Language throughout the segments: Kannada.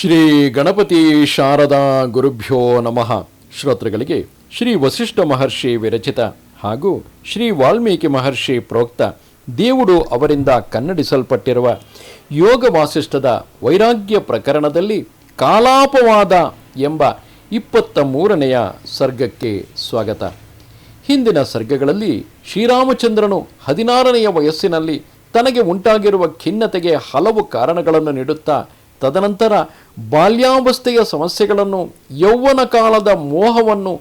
ಶ್ರೀ ಗಣಪತಿ ಶಾರದಾ ಗುರುಭ್ಯೋ ನಮಃ. ಶ್ರೋತೃಗಳಿಗೆ ಶ್ರೀ ವಸಿಷ್ಠ ಮಹರ್ಷಿ ವಿರಚಿತ ಹಾಗೂ ಶ್ರೀ ವಾಲ್ಮೀಕಿ ಮಹರ್ಷಿ ಪ್ರೋಕ್ತ ದೇವುಡು ಅವರಿಂದ ಕನ್ನಡಿಸಲ್ಪಟ್ಟಿರುವ ಯೋಗ ವಾಸಿಷ್ಠದ ವೈರಾಗ್ಯ ಪ್ರಕರಣದಲ್ಲಿ ಕಾಲಾಪವಾದ ಎಂಬ ಇಪ್ಪತ್ತ ಮೂರನೆಯ ಸರ್ಗಕ್ಕೆ ಸ್ವಾಗತ. ಹಿಂದಿನ ಸರ್ಗಗಳಲ್ಲಿ ಶ್ರೀರಾಮಚಂದ್ರನು ಹದಿನಾರನೆಯ ವಯಸ್ಸಿನಲ್ಲಿ ತನಗೆ ಉಂಟಾಗಿರುವ ಖಿನ್ನತೆಗೆ ಹಲವು ಕಾರಣಗಳನ್ನು ನೀಡುತ್ತಾ ತದನಂತರ ಬಾಲ್ಯಾವಸ್ಥೆಯ ಸಮಸ್ಯೆಗಳನ್ನು, ಯೌವನ ಕಾಲದ ಮೋಹವನ್ನು,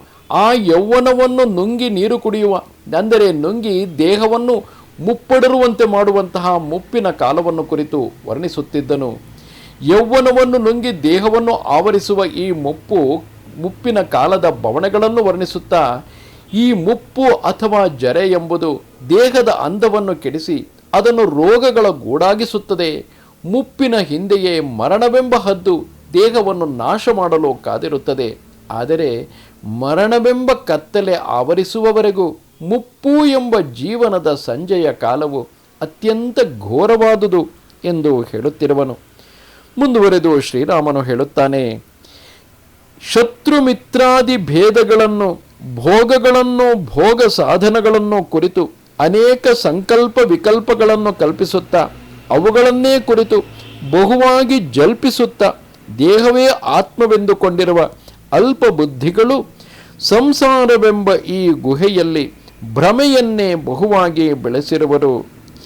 ಆ ಯೌವನವನ್ನು ನುಂಗಿ ನೀರು ಕುಡಿಯುವ, ಅಂದರೆ ನುಂಗಿ ದೇಹವನ್ನು ಮುಪ್ಪಡಿರುವಂತೆ ಮಾಡುವಂತಹ ಮುಪ್ಪಿನ ಕಾಲವನ್ನು ಕುರಿತು ವರ್ಣಿಸುತ್ತಿದ್ದನು. ಯೌವನವನ್ನು ನುಂಗಿ ದೇಹವನ್ನು ಆವರಿಸುವ ಈ ಮುಪ್ಪು ಮುಪ್ಪಿನ ಕಾಲದ ಬವಣೆಗಳನ್ನು ವರ್ಣಿಸುತ್ತಾ, ಈ ಮುಪ್ಪು ಅಥವಾ ಜರೆ ಎಂಬುದು ದೇಹದ ಅಂದವನ್ನು ಕೆಡಿಸಿ, ಅದನ್ನು ರೋಗಗಳ ಗೂಡಾಗಿಸುತ್ತದೆ. ಮುಪ್ಪಿನ ಹಿಂದೆಯೇ ಮರಣವೆಂಬ ಹದ್ದು ದೇಹವನ್ನು ನಾಶ ಮಾಡಲು ಕಾದಿರುತ್ತದೆ. ಆದರೆ ಮರಣವೆಂಬ ಕತ್ತಲೆ ಆವರಿಸುವವರೆಗೂ ಮುಪ್ಪು ಎಂಬ ಜೀವನದ ಸಂಜೆಯ ಕಾಲವು ಅತ್ಯಂತ ಘೋರವಾದುದು ಎಂದು ಹೇಳುತ್ತಿರುವನು. ಮುಂದುವರೆದು ಶ್ರೀರಾಮನು ಹೇಳುತ್ತಾನೆ ಶತ್ರು ಮಿತ್ರಾದಿ ಭೇದಗಳನ್ನು, ಭೋಗಗಳನ್ನು ಭೋಗ ಸಾಧನಗಳನ್ನು ಕುರಿತು ಅನೇಕ ಸಂಕಲ್ಪ ವಿಕಲ್ಪಗಳನ್ನು ಕಲ್ಪಿಸುತ್ತಾ ಅವುಗಳನ್ನೇ ಕುರಿತು ಬಹುವಾಗಿ ಜಲ್ಪಿಸುತ್ತಾ ದೇಹವೇ ಆತ್ಮವೆಂದುಕೊಂಡಿರುವ ಅಲ್ಪ ಬುದ್ಧಿಗಳು ಸಂಸಾರವೆಂಬ ಈ ಗುಹೆಯಲ್ಲಿ ಭ್ರಮೆಯನ್ನೇ ಬಹುವಾಗಿ ಬೆಳೆಸಿರುವರು.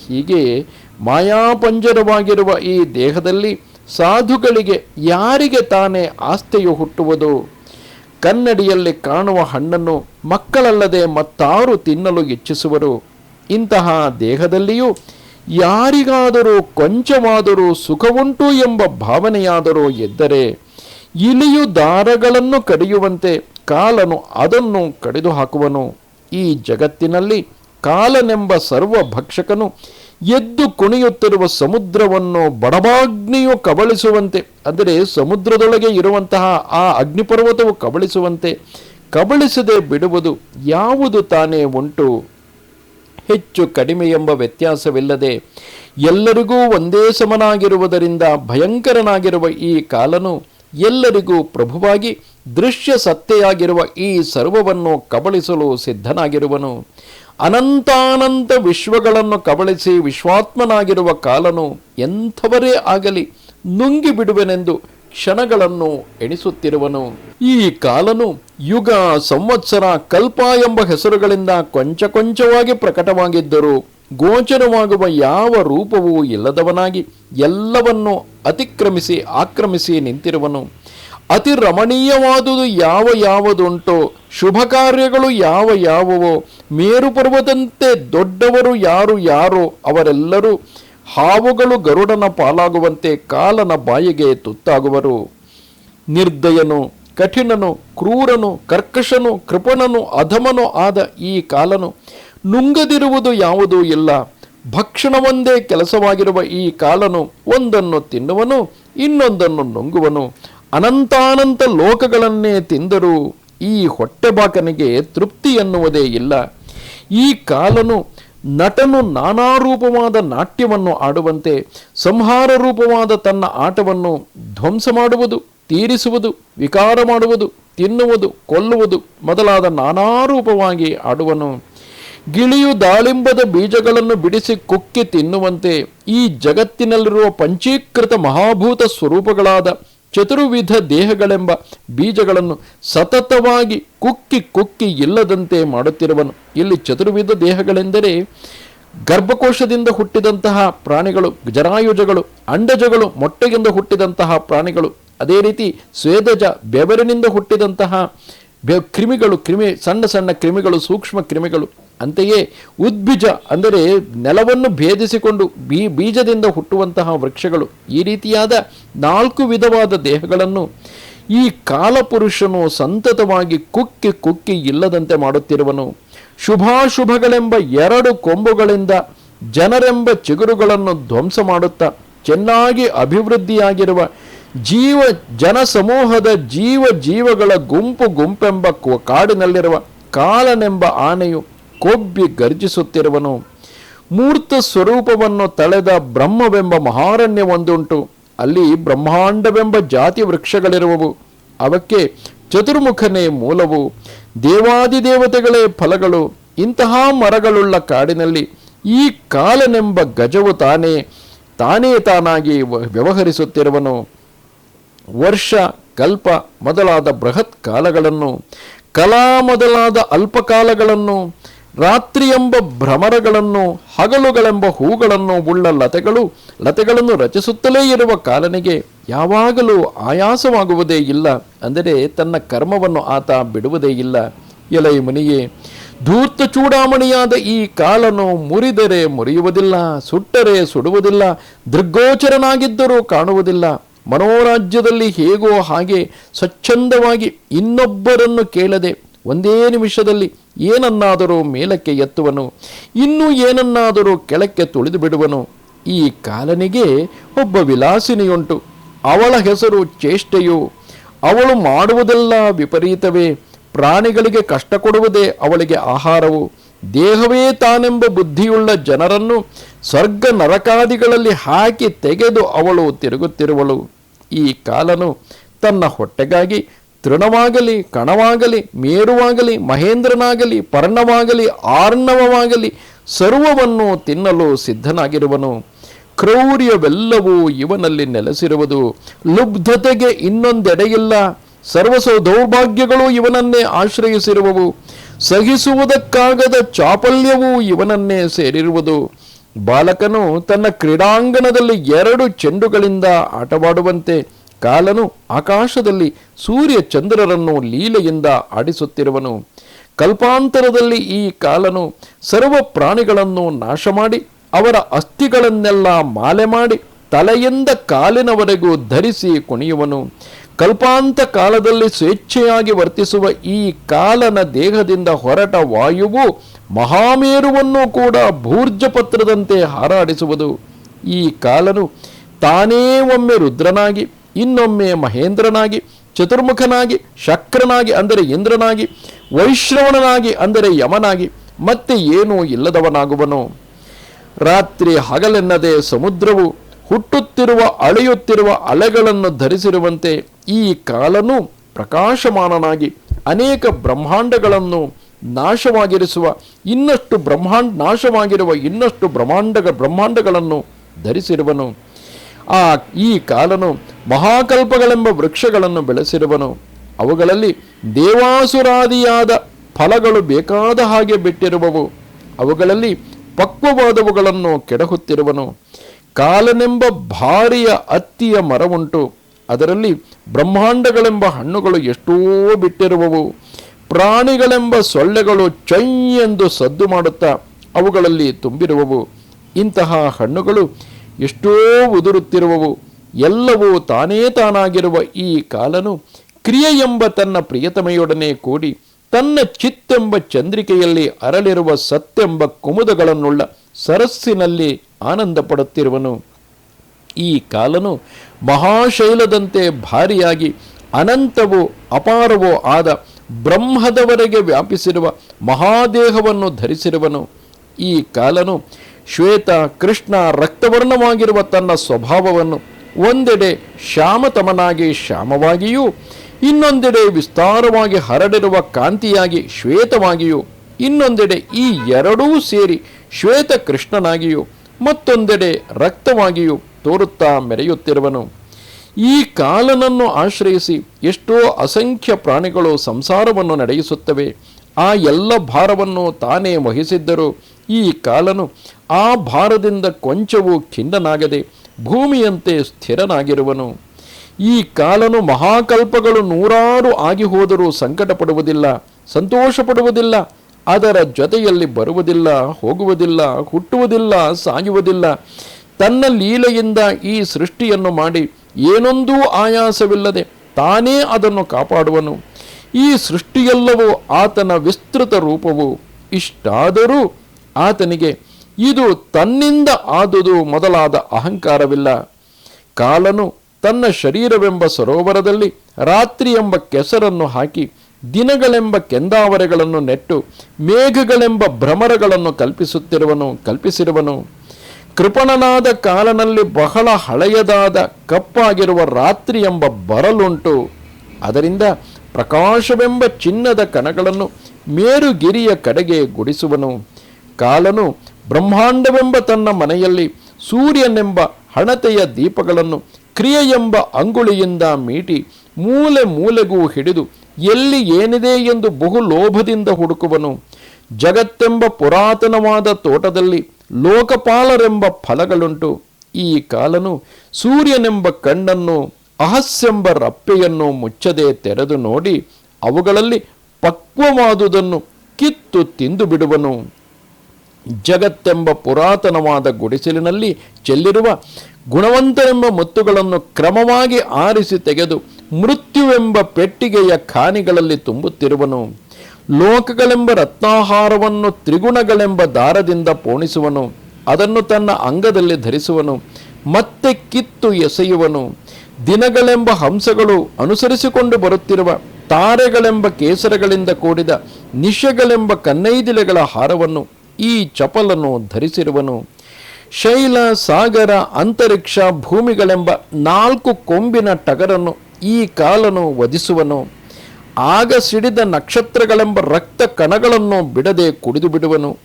ಹೀಗೆ ಮಾಯಾಪಂಜರವಾಗಿರುವ ಈ ದೇಹದಲ್ಲಿ ಸಾಧುಗಳಿಗೆ ಯಾರಿಗೆ ತಾನೇ ಆಸ್ತೆಯು ಹುಟ್ಟುವುದು? ಕನ್ನಡಿಯಲ್ಲಿ ಕಾಣುವ ಹಣ್ಣನ್ನು ಮಕ್ಕಳಲ್ಲದೆ ಮತ್ತಾರು ತಿನ್ನಲು ಇಚ್ಛಿಸುವರು. ಇಂತಹ ದೇಹದಲ್ಲಿಯೂ ಯಾರಿಗಾದರೂ ಕೊಂಚವಾದರೂ ಸುಖವುಂಟು ಎಂಬ ಭಾವನೆಯಾದರೂ ಎದ್ದರೆ ಇಲಿಯು ದಾರಗಳನ್ನು ಕಡಿಯುವಂತೆ ಕಾಲನು ಅದನ್ನು ಕಡಿದು ಹಾಕುವನು ಈ ಜಗತ್ತಿನಲ್ಲಿ ಕಾಲನೆಂಬ ಸರ್ವ ಭಕ್ಷಕನು ಎದ್ದು ಕುಣಿಯುತ್ತಿರುವ ಸಮುದ್ರವನ್ನು ಬಡಬಾಗ್ನಿಯು ಕಬಳಿಸುವಂತೆ, ಅಂದರೆ ಸಮುದ್ರದೊಳಗೆ ಇರುವಂತಹ ಆ ಅಗ್ನಿಪರ್ವತವು ಕಬಳಿಸುವಂತೆ, ಕಬಳಿಸದೆ ಬಿಡುವುದು ಯಾವುದು ತಾನೇ ಉಂಟು? ಹೆಚ್ಚು ಕಡಿಮೆ ಎಂಬ ವ್ಯತ್ಯಾಸವಿಲ್ಲದೆ ಎಲ್ಲರಿಗೂ ಒಂದೇ ಸಮನಾಗಿರುವುದರಿಂದ ಭಯಂಕರನಾಗಿರುವ ಈ ಕಾಲನು ಎಲ್ಲರಿಗೂ ಪ್ರಭುವಾಗಿ ದೃಶ್ಯ ಸತ್ತೆಯಾಗಿರುವ ಈ ಸರ್ವವನ್ನು ಕಬಳಿಸಲು ಸಿದ್ಧನಾಗಿರುವನು. ಅನಂತಾನಂತ ವಿಶ್ವಗಳನ್ನು ಕಬಳಿಸಿ ವಿಶ್ವಾತ್ಮನಾಗಿರುವ ಕಾಲನು ಎಂಥವರೇ ಆಗಲಿ ನುಂಗಿ ಬಿಡುವೆನೆಂದು ಕ್ಷಣಗಳನ್ನು ಎಣಿಸುತ್ತಿರುವನು. ಈ ಕಾಲನು ಯುಗ, ಸಂವತ್ಸರ, ಕಲ್ಪ ಎಂಬ ಹೆಸರುಗಳಿಂದ ಕೊಂಚ ಕೊಂಚವಾಗಿ ಪ್ರಕಟವಾಗಿದ್ದರು ಗೋಚರವಾಗುವ ಯಾವ ರೂಪವೂ ಇಲ್ಲದವನಾಗಿ ಎಲ್ಲವನ್ನು ಅತಿಕ್ರಮಿಸಿ ಆಕ್ರಮಿಸಿ ನಿಂತಿರುವನು. ಅತಿ ರಮಣೀಯವಾದುದು ಯಾವ ಯಾವುದುಂಟೋ, ಶುಭ ಕಾರ್ಯಗಳು ಯಾವ ಯಾವುವೋ ಮೇರು ಪರ್ವತಂತೆ ದೊಡ್ಡವರು ಯಾರು ಯಾರೋ, ಅವರೆಲ್ಲರೂ ಹಾವುಗಳು ಗರುಡನ ಪಾಲಾಗುವಂತೆ ಕಾಲನ ಬಾಯಿಗೆ ತುತ್ತಾಗುವರು. ನಿರ್ದಯನು, ಕಠಿಣನು, ಕ್ರೂರನು, ಕರ್ಕಶನು, ಕೃಪಣನು, ಅಧಮನು ಆದ ಈ ಕಾಲನು ನುಂಗದಿರುವುದು ಯಾವುದೂ ಇಲ್ಲ. ಭಕ್ಷಣವೊಂದೇ ಕೆಲಸವಾಗಿರುವ ಈ ಕಾಲನು ಒಂದನ್ನು ತಿನ್ನುವನು, ಇನ್ನೊಂದನ್ನು ನುಂಗುವನು. ಅನಂತಾನಂತ ಲೋಕಗಳನ್ನೇ ತಿಂದರೂ ಈ ಹೊಟ್ಟೆಬಾಕನಿಗೆ ತೃಪ್ತಿ ಎನ್ನುವುದೇ ಇಲ್ಲ. ಈ ಕಾಲನು ನಟನು ನಾನಾ ರೂಪವಾದ ನಾಟ್ಯವನ್ನು ಆಡುವಂತೆ, ಸಂಹಾರ ರೂಪವಾದ ತನ್ನ ಆಟವನ್ನು ಧ್ವಂಸ ಮಾಡುವುದು, ತೀರಿಸುವುದು, ವಿಕಾರ ಮಾಡುವುದು, ತಿನ್ನುವುದು, ಕೊಲ್ಲುವುದು ಮೊದಲಾದ ನಾನಾ ರೂಪವಾಗಿ ಆಡುವನು. ಗಿಳಿಯು ದಾಳಿಂಬದ ಬೀಜಗಳನ್ನು ಬಿಡಿಸಿ ಕುಕ್ಕಿ ತಿನ್ನುವಂತೆ, ಈ ಜಗತ್ತಿನಲ್ಲಿರುವ ಪಂಚೀಕೃತ ಮಹಾಭೂತ ಸ್ವರೂಪಗಳಾದ ಚತುರ್ವಿಧ ದೇಹಗಳೆಂಬ ಬೀಜಗಳನ್ನು ಸತತವಾಗಿ ಕುಕ್ಕಿ ಕುಕ್ಕಿ ಇಲ್ಲದಂತೆ ಮಾಡುತ್ತಿರುವನು. ಇಲ್ಲಿ ಚತುರ್ವಿಧ ದೇಹಗಳೆಂದರೆ ಗರ್ಭಕೋಶದಿಂದ ಹುಟ್ಟಿದಂತಹ ಪ್ರಾಣಿಗಳು, ಜರಾಯುಜಗಳು, ಅಂಡಜಗಳು, ಮೊಟ್ಟೆಯಿಂದ ಹುಟ್ಟಿದಂತಹ ಪ್ರಾಣಿಗಳು, ಅದೇ ರೀತಿ ಸ್ವೇದಜ, ಬೆವರಿನಿಂದ ಹುಟ್ಟಿದಂತಹ ಕ್ರಿಮಿಗಳು, ಕ್ರಿಮಿ, ಸಣ್ಣ ಸಣ್ಣ ಕ್ರಿಮಿಗಳು, ಸೂಕ್ಷ್ಮ ಕ್ರಿಮಿಗಳು ಅಂತೆಯೇ ಉದ್ಬೀಜ ಅಂದರೆ ನೆಲವನ್ನು ಭೇದಿಸಿಕೊಂಡು ಬೀ ಬೀಜದಿಂದ ಹುಟ್ಟುವಂತಹ ವೃಕ್ಷಗಳು ಈ ರೀತಿಯಾದ ನಾಲ್ಕು ವಿಧವಾದ ದೇಹಗಳನ್ನು ಈ ಕಾಲಪುರುಷನು ಸಂತತವಾಗಿ ಕುಕ್ಕಿ ಕುಕ್ಕಿ ಇಲ್ಲದಂತೆ ಮಾಡುತ್ತಿರುವನು. ಶುಭಾಶುಭಗಳೆಂಬ ಎರಡು ಕೊಂಬುಗಳಿಂದ ಜನರೆಂಬ ಚಿಗುರುಗಳನ್ನು ಧ್ವಂಸ ಮಾಡುತ್ತಾ ಚೆನ್ನಾಗಿ ಅಭಿವೃದ್ಧಿಯಾಗಿರುವ ಜೀವ ಜನಸಮೂಹದ ಜೀವ ಜೀವಗಳ ಗುಂಪು ಗುಂಪೆಂಬ ಕಾಡಿನಲ್ಲಿರುವ ಕಾಲನೆಂಬ ಆನೆಯು ಕೊಬ್ಬಿ ಗರ್ಜಿಸುತ್ತಿರುವನು. ಮೂರ್ತ ಸ್ವರೂಪವನ್ನು ತಳೆದ ಬ್ರಹ್ಮವೆಂಬ ಮಹಾರಣ್ಯವೊಂದುಂಟು ಅಲ್ಲಿ ಬ್ರಹ್ಮಾಂಡವೆಂಬ ಜಾತಿ ವೃಕ್ಷಗಳಿರುವವು. ಅವಕ್ಕೆ ಚತುರ್ಮುಖನೇ ಮೂಲವು. ದೇವಾದಿದೇವತೆಗಳೇ ಫಲಗಳು. ಇಂತಹ ಮರಗಳುಳ್ಳ ಕಾಡಿನಲ್ಲಿ ಈ ಕಾಲನೆಂಬ ಗಜವು ತಾನೇ ತಾನೇ ತಾನಾಗಿ ವ್ಯವಹರಿಸುತ್ತಿರುವನು. ವರ್ಷ, ಕಲ್ಪ ಮೊದಲಾದ ಬೃಹತ್ ಕಾಲಗಳನ್ನು, ಕಲಾ ಮೊದಲಾದ ಅಲ್ಪಕಾಲಗಳನ್ನು ರಾತ್ರಿ ಎಂಬ ಭ್ರಮರಗಳನ್ನು, ಹಗಲುಗಳೆಂಬ ಹೂಗಳನ್ನು ಉಳ್ಳ ಲತೆಗಳು, ಲತೆಗಳನ್ನು ರಚಿಸುತ್ತಲೇ ಇರುವ ಕಾಲನಿಗೆ ಯಾವಾಗಲೂ ಆಯಾಸವಾಗುವುದೇ ಇಲ್ಲ. ಅಂದರೆ ತನ್ನ ಕರ್ಮವನ್ನು ಆತ ಬಿಡುವುದೇ ಇಲ್ಲ. ಎಲೈ ಮುನಿಯೇ, ಧೂರ್ತ ಚೂಡಾಮಣಿಯಾದ ಈ ಕಾಲನು ಮುರಿದರೆ ಮುರಿಯುವುದಿಲ್ಲ, ಸುಟ್ಟರೆ ಸುಡುವುದಿಲ್ಲ, ದೃಗ್ಗೋಚರನಾಗಿದ್ದರೂ ಕಾಣುವುದಿಲ್ಲ. ಮನೋರಾಜ್ಯದಲ್ಲಿ ಹೇಗೋ ಹಾಗೆ ಸ್ವಚ್ಛಂದವಾಗಿ ಇನ್ನೊಬ್ಬರನ್ನು ಕೇಳದೆ ಒಂದೇ ನಿಮಿಷದಲ್ಲಿ ಏನನ್ನಾದರೂ ಮೇಲಕ್ಕೆ ಎತ್ತುವನು, ಇನ್ನೂ ಏನನ್ನಾದರೂ ಕೆಳಕ್ಕೆ ತುಳಿದು ಬಿಡುವನು. ಈ ಕಾಲನಿಗೆ ಒಬ್ಬ ವಿಲಾಸಿನಿಯುಂಟು. ಅವಳ ಹೆಸರು ಚೇಷ್ಟೆಯು. ಅವಳು ಮಾಡುವುದೆಲ್ಲ ವಿಪರೀತವೇ. ಪ್ರಾಣಿಗಳಿಗೆ ಕಷ್ಟ ಕೊಡುವುದೇ ಅವಳಿಗೆ ಆಹಾರವು. ದೇಹವೇ ತಾನೆಂಬ ಬುದ್ಧಿಯುಳ್ಳ ಜನರನ್ನು ಸ್ವರ್ಗ ನರಕಾದಿಗಳಲ್ಲಿ ಹಾಕಿ ತೆಗೆದು ಅವಳು ತಿರುಗುತ್ತಿರುವಳು. ಈ ಕಾಲನು ತನ್ನ ಹೊಟ್ಟೆಗಾಗಿ ತೃಣವಾಗಲಿ, ಕಣವಾಗಲಿ, ಮೇರುವಾಗಲಿ, ಮಹೇಂದ್ರನಾಗಲಿ, ಪರ್ಣವಾಗಲಿ, ಆರ್ಣವವಾಗಲಿ ಸರ್ವವನ್ನು ತಿನ್ನಲು ಸಿದ್ಧನಾಗಿರುವನು. ಕ್ರೌರ್ಯವೆಲ್ಲವೂ ಇವನಲ್ಲಿ ನೆಲೆಸಿರುವುದು. ಲುಬ್ಧತೆಗೆ ಇನ್ನೊಂದೆಡೆಯಿಲ್ಲ. ಸರ್ವಸೌ ದೌರ್ಭಾಗ್ಯಗಳು ಇವನನ್ನೇ ಆಶ್ರಯಿಸಿರುವವು. ಸಹಿಸುವುದಕ್ಕಾಗದ ಚಾಪಲ್ಯವೂ ಇವನನ್ನೇ ಸೇರಿರುವುದು. ಬಾಲಕನು ತನ್ನ ಕ್ರೀಡಾಂಗಣದಲ್ಲಿ ಎರಡು ಚೆಂಡುಗಳಿಂದ ಆಟವಾಡುವಂತೆ ಕಾಲನು ಆಕಾಶದಲ್ಲಿ ಸೂರ್ಯ ಚಂದ್ರರನ್ನು ಲೀಲೆಯಿಂದ ಆಡಿಸುತ್ತಿರುವನು. ಕಲ್ಪಾಂತರದಲ್ಲಿ ಈ ಕಾಲನು ಸರ್ವ ಪ್ರಾಣಿಗಳನ್ನು ನಾಶ ಮಾಡಿ ಅವರ ಅಸ್ಥಿಗಳನ್ನೆಲ್ಲ ಮಾಲೆ ಮಾಡಿ ತಲೆಯಿಂದ ಕಾಲಿನವರೆಗೂ ಧರಿಸಿ ಕುಣಿಯುವನು. ಕಲ್ಪಾಂತ ಕಾಲದಲ್ಲಿ ಸ್ವೇಚ್ಛೆಯಾಗಿ ವರ್ತಿಸುವ ಈ ಕಾಲನ ದೇಹದಿಂದ ಹೊರಟ ವಾಯುವು ಮಹಾಮೇರುವನ್ನು ಕೂಡ ಭೂರ್ಜಪತ್ರದಂತೆ ಹಾರಾಡಿಸುವುದು. ಈ ಕಾಲನು ತಾನೇ ಒಮ್ಮೆ ರುದ್ರನಾಗಿ ಇನ್ನೊಮ್ಮೆ ಮಹೇಂದ್ರನಾಗಿ, ಚತುರ್ಮುಖನಾಗಿ, ಶಕ್ರನಾಗಿ ಅಂದರೆ ಇಂದ್ರನಾಗಿ ವೈಶ್ರವಣನಾಗಿ ಅಂದರೆ ಯಮನಾಗಿ, ಮತ್ತೆ ಏನೂ ಇಲ್ಲದವನಾಗುವನು. ರಾತ್ರಿ ಹಗಲೆನ್ನದೆ ಸಮುದ್ರವು ಹುಟ್ಟುತ್ತಿರುವ, ಅಳೆಯುತ್ತಿರುವ ಅಲೆಗಳನ್ನು ಧರಿಸಿರುವಂತೆ ಈ ಕಾಲನು ಪ್ರಕಾಶಮಾನನಾಗಿ ಅನೇಕ ಬ್ರಹ್ಮಾಂಡಗಳನ್ನು ನಾಶವಾಗಿರಿಸುವ, ಇನ್ನಷ್ಟು ಬ್ರಹ್ಮಾಂಡ ನಾಶವಾಗಿರುವ ಇನ್ನಷ್ಟು ಬ್ರಹ್ಮಾಂಡ ಬ್ರಹ್ಮಾಂಡಗಳನ್ನು ಧರಿಸಿರುವನು. ಆ ಈ ಕಾಲನು ಮಹಾಕಲ್ಪಗಳೆಂಬ ವೃಕ್ಷಗಳನ್ನು ಬೆಳೆಸಿರುವನು. ಅವುಗಳಲ್ಲಿ ದೇವಾಸುರಾದಿಯಾದ ಫಲಗಳು ಬೇಕಾದ ಹಾಗೆ ಬಿಟ್ಟಿರುವವು. ಅವುಗಳಲ್ಲಿ ಪಕ್ವವಾದವುಗಳನ್ನು ಕೆಡಹುತ್ತಿರುವನು. ಕಾಲನೆಂಬ ಭಾರಿಯ ಅತ್ತಿಯ ಮರವುಂಟು. ಅದರಲ್ಲಿ ಬ್ರಹ್ಮಾಂಡಗಳೆಂಬ ಹಣ್ಣುಗಳು ಎಷ್ಟೋ ಬಿಟ್ಟಿರುವವು. ಪ್ರಾಣಿಗಳೆಂಬ ಸೊಳ್ಳೆಗಳು ಚೈ ಎಂದು ಸದ್ದು ಮಾಡುತ್ತಾ ಅವುಗಳಲ್ಲಿ ತುಂಬಿರುವವು. ಇಂತಹ ಹಣ್ಣುಗಳು ಎಷ್ಟೋ ಉದುರುತ್ತಿರುವವು, ಎಲ್ಲವೂ ತಾನೇ ತಾನಾಗಿರುವ ಈ ಕಾಲನು ಕ್ರಿಯೆ ಎಂಬ ತನ್ನ ಪ್ರಿಯತಮೆಯೊಡನೆ ಕೂಡಿ ತನ್ನ ಚಿತ್ತೆಂಬ ಚಂದ್ರಿಕೆಯಲ್ಲಿ ಅರಳಿರುವ ಸತ್ತೆಂಬ ಕುಮುದಗಳನ್ನುಳ್ಳ ಸರಸ್ಸಿನಲ್ಲಿ ಆನಂದ ಪಡುತ್ತಿರುವನು ಈ ಕಾಲನು ಮಹಾಶೈಲದಂತೆ ಭಾರಿಯಾಗಿ ಅನಂತವೋ ಅಪಾರವೋ ಆದ ಬ್ರಹ್ಮದವರೆಗೆ ವ್ಯಾಪಿಸಿರುವ ಮಹಾದೇಹವನ್ನು ಧರಿಸಿರುವನು. ಈ ಕಾಲನು ಶ್ವೇತ ಕೃಷ್ಣ ರಕ್ತವರ್ಣವಾಗಿರುವ ತನ್ನ ಸ್ವಭಾವವನ್ನು ಒಂದೆಡೆ ಶ್ಯಾಮತಮನಾಗಿ ಶ್ಯಾಮವಾಗಿಯೂ, ಇನ್ನೊಂದೆಡೆ ವಿಸ್ತಾರವಾಗಿ ಹರಡಿರುವ ಕಾಂತಿಯಾಗಿ ಶ್ವೇತವಾಗಿಯೂ, ಇನ್ನೊಂದೆಡೆ ಈ ಎರಡೂ ಸೇರಿ ಶ್ವೇತ ಕೃಷ್ಣನಾಗಿಯೂ, ಮತ್ತೊಂದೆಡೆ ರಕ್ತವಾಗಿಯೂ ತೋರುತ್ತಾ ಮೆರೆಯುತ್ತಿರುವನು. ಈ ಕಾಲನನ್ನು ಆಶ್ರಯಿಸಿ ಎಷ್ಟೋ ಅಸಂಖ್ಯ ಪ್ರಾಣಿಗಳು ಸಂಸಾರವನ್ನು ನಡೆಯಿಸುತ್ತವೆ. ಆ ಎಲ್ಲ ಭಾರವನ್ನು ತಾನೇ ವಹಿಸಿದ್ದರೂ ಈ ಕಾಲನು ಆ ಭಾರದಿಂದ ಕೊಂಚವೂ ಖಿನ್ನನಾಗದೆ ಭೂಮಿಯಂತೆ ಸ್ಥಿರನಾಗಿರುವನು. ಈ ಕಾಲನು ಮಹಾಕಲ್ಪಗಳು ನೂರಾರು ಆಗಿ ಹೋದರೂ ಸಂಕಟ ಪಡುವುದಿಲ್ಲ ಸಂತೋಷ ಪಡುವುದಿಲ್ಲ ಅದರ ಜೊತೆಯಲ್ಲಿ ಬರುವುದಿಲ್ಲ, ಹೋಗುವುದಿಲ್ಲ, ಹುಟ್ಟುವುದಿಲ್ಲ, ಸಾಯುವುದಿಲ್ಲ. ತನ್ನ ಲೀಲೆಯಿಂದ ಈ ಸೃಷ್ಟಿಯನ್ನು ಮಾಡಿ ಏನೊಂದೂ ಆಯಾಸವಿಲ್ಲದೆ ತಾನೇ ಅದನ್ನು ಕಾಪಾಡುವನು. ಈ ಸೃಷ್ಟಿಯೆಲ್ಲವೂ ಆತನ ವಿಸ್ತೃತ ರೂಪವು. ಇಷ್ಟಾದರೂ ಆತನಿಗೆ ಇದು ತನ್ನಿಂದ ಆದುದು ಮೊದಲಾದ ಅಹಂಕಾರವಿಲ್ಲ. ಕಾಲನು ತನ್ನ ಶರೀರವೆಂಬ ಸರೋವರದಲ್ಲಿ ರಾತ್ರಿ ಎಂಬ ಕೆಸರನ್ನು ಹಾಕಿ, ದಿನಗಳೆಂಬ ಕೆಂದಾವರೆಗಳನ್ನು ನೆಟ್ಟು, ಮೇಘಗಳೆಂಬ ಭ್ರಮರಗಳನ್ನು ಕಲ್ಪಿಸುತ್ತಿರುವನು, ಕಲ್ಪಿಸಿರುವನು. ಕೃಪಣನಾದ ಕಾಲನಲ್ಲಿ ಬಹಳ ಹಳೆಯದಾದ ಕಪ್ಪಾಗಿರುವ ರಾತ್ರಿ ಎಂಬ ಬರಲುಂಟು. ಅದರಿಂದ ಪ್ರಕಾಶವೆಂಬ ಚಿನ್ನದ ಕಣಗಳನ್ನು ಮೇರುಗಿರಿಯ ಕಡೆಗೆ ಗುಡಿಸುವನು. ಕಾಲನು ಬ್ರಹ್ಮಾಂಡವೆಂಬ ತನ್ನ ಮನೆಯಲ್ಲಿ ಸೂರ್ಯನೆಂಬ ಹಣತೆಯ ದೀಪಗಳನ್ನು ಕ್ರಿಯೆ ಎಂಬ ಅಂಗುಳಿಯಿಂದ ಮೀಟಿ ಮೂಲೆ ಮೂಲೆಗೂ ಹಿಡಿದು ಎಲ್ಲಿ ಏನಿದೆ ಎಂದು ಬಹು ಲೋಭದಿಂದ ಹುಡುಕುವನು. ಜಗತ್ತೆಂಬ ಪುರಾತನವಾದ ತೋಟದಲ್ಲಿ ಲೋಕಪಾಲರೆಂಬ ಫಲಗಳುಂಟು. ಈ ಕಾಲನು ಸೂರ್ಯನೆಂಬ ಕಣ್ಣನ್ನು, ಅಹಸ್ಯೆಂಬ ರಪ್ಪೆಯನ್ನು ಮುಚ್ಚದೆ ತೆರೆದು ನೋಡಿ ಅವುಗಳಲ್ಲಿ ಪಕ್ವವಾದುದನ್ನು ಕಿತ್ತು ತಿಂದು ಬಿಡುವನು ಜಗತ್ತೆಂಬ ಪುರಾತನವಾದ ಗುಡಿಸಲಿನಲ್ಲಿ ಚೆಲ್ಲಿರುವ ಗುಣವಂತರೆಂಬ ಮುತ್ತುಗಳನ್ನು ಕ್ರಮವಾಗಿ ಆರಿಸಿ ತೆಗೆದು ಮೃತ್ಯುವೆಂಬ ಪೆಟ್ಟಿಗೆಯ ಖಾನಿಗಳಲ್ಲಿ ತುಂಬುತ್ತಿರುವನು. ಲೋಕಗಳೆಂಬ ರತ್ನಾಹಾರವನ್ನು ತ್ರಿಗುಣಗಳೆಂಬ ದಾರದಿಂದ ಪೋಣಿಸುವನು. ಅದನ್ನು ತನ್ನ ಅಂಗದಲ್ಲಿ ಧರಿಸುವನು. ಮತ್ತೆ ಕಿತ್ತು ಎಸೆಯುವನು. ದಿನಗಳೆಂಬ ಹಂಸಗಳು ಅನುಸರಿಸಿಕೊಂಡು ಬರುತ್ತಿರುವ ತಾರೆಗಳೆಂಬ ಕೇಸರಗಳಿಂದ ಕೂಡಿದ ನಿಶಗಳೆಂಬ ಕನ್ನೈದಿಲೆಗಳ ಹಾರವನ್ನು ಈ ಚಪಲನ್ನು ಧರಿಸಿರುವನು. ಶೈಲ ಸಾಗರ ಅಂತರಿಕ್ಷ ಭೂಮಿಗಳೆಂಬ ನಾಲ್ಕು ಕೊಂಬಿನ ಟಗರನ್ನು ಈ ಕಾಲನು ವಧಿಸುವನು. ಆಗ ಸಿಡಿದ ನಕ್ಷತ್ರಗಳೆಂಬ ರಕ್ತ ಕಣಗಳನ್ನು ಬಿಡದೆ ಕುಡಿದು ಬಿಡುವನು.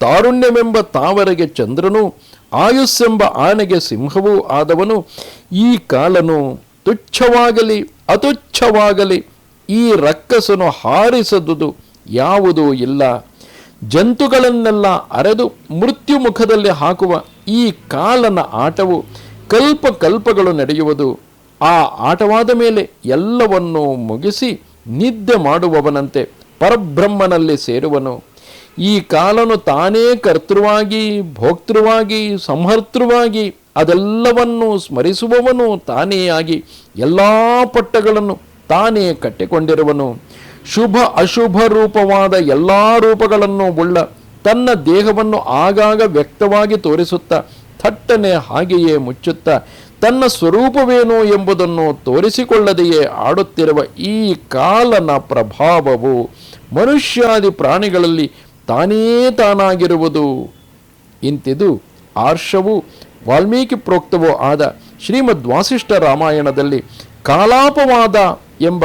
ತಾರುಣ್ಯವೆಂಬ ತಾವರೆಗೆ ಚಂದ್ರನು, ಆಯುಸ್ಸೆಂಬ ಆನೆಗೆ ಸಿಂಹವೂ ಆದವನು. ಈ ಕಾಲನು ತುಚ್ಛವಾಗಲಿ, ಅತುಚ್ಛವಾಗಲಿ, ಈ ರಕ್ಕಸನು ಹಾರಿಸದುದು ಯಾವುದೂ ಇಲ್ಲ. ಜಂತುಗಳನ್ನೆಲ್ಲ ಅರೆದು ಮೃತ್ಯು ಮುಖದಲ್ಲಿ ಹಾಕುವ ಈ ಕಾಲನ ಆಟವು ಕಲ್ಪ ಕಲ್ಪಗಳು ನಡೆಯುವುದು. ಆ ಆಟವಾದ ಮೇಲೆ ಎಲ್ಲವನ್ನೂ ಮುಗಿಸಿ ನಿದ್ದೆ ಮಾಡುವವನಂತೆ ಪರಬ್ರಹ್ಮನಲ್ಲಿ ಸೇರುವನು. ಈ ಕಾಲನು ತಾನೇ ಕರ್ತೃವಾಗಿ, ಭೋಕ್ತೃವಾಗಿ, ಸಂಹರ್ತೃವಾಗಿ ಅದೆಲ್ಲವನ್ನೂ ಸ್ಮರಿಸುವವನು ತಾನೇ ಆಗಿ ಎಲ್ಲ ಪಟ್ಟಗಳನ್ನು ತಾನೇ ಕಟ್ಟಿಕೊಂಡಿರುವನು. ಶುಭ ಅಶುಭ ರೂಪವಾದ ಎಲ್ಲ ರೂಪಗಳನ್ನು ಉಳ್ಳ ತನ್ನ ದೇಹವನ್ನು ಆಗಾಗ ವ್ಯಕ್ತವಾಗಿ ತೋರಿಸುತ್ತಾ ಥಟ್ಟನೆ ಹಾಗೆಯೇ ಮುಚ್ಚುತ್ತಾ ತನ್ನ ಸ್ವರೂಪವೇನು ಎಂಬುದನ್ನು ತೋರಿಸಿಕೊಳ್ಳದೆಯೇ ಆಡುತ್ತಿರುವ ಈ ಕಾಲನ ಪ್ರಭಾವವು ಮನುಷ್ಯಾದಿ ಪ್ರಾಣಿಗಳಲ್ಲಿ ತಾನೇ ತಾನಾಗಿರುವುದು. ಇಂತಿದು ಆರ್ಷವು ವಾಲ್ಮೀಕಿ ಪ್ರೋಕ್ತವೂ ಆದ ಶ್ರೀಮದ್ ವಾಸಿಷ್ಠ ರಾಮಾಯಣದಲ್ಲಿ ಕಾಲಾಪವಾದ ಎಂಬ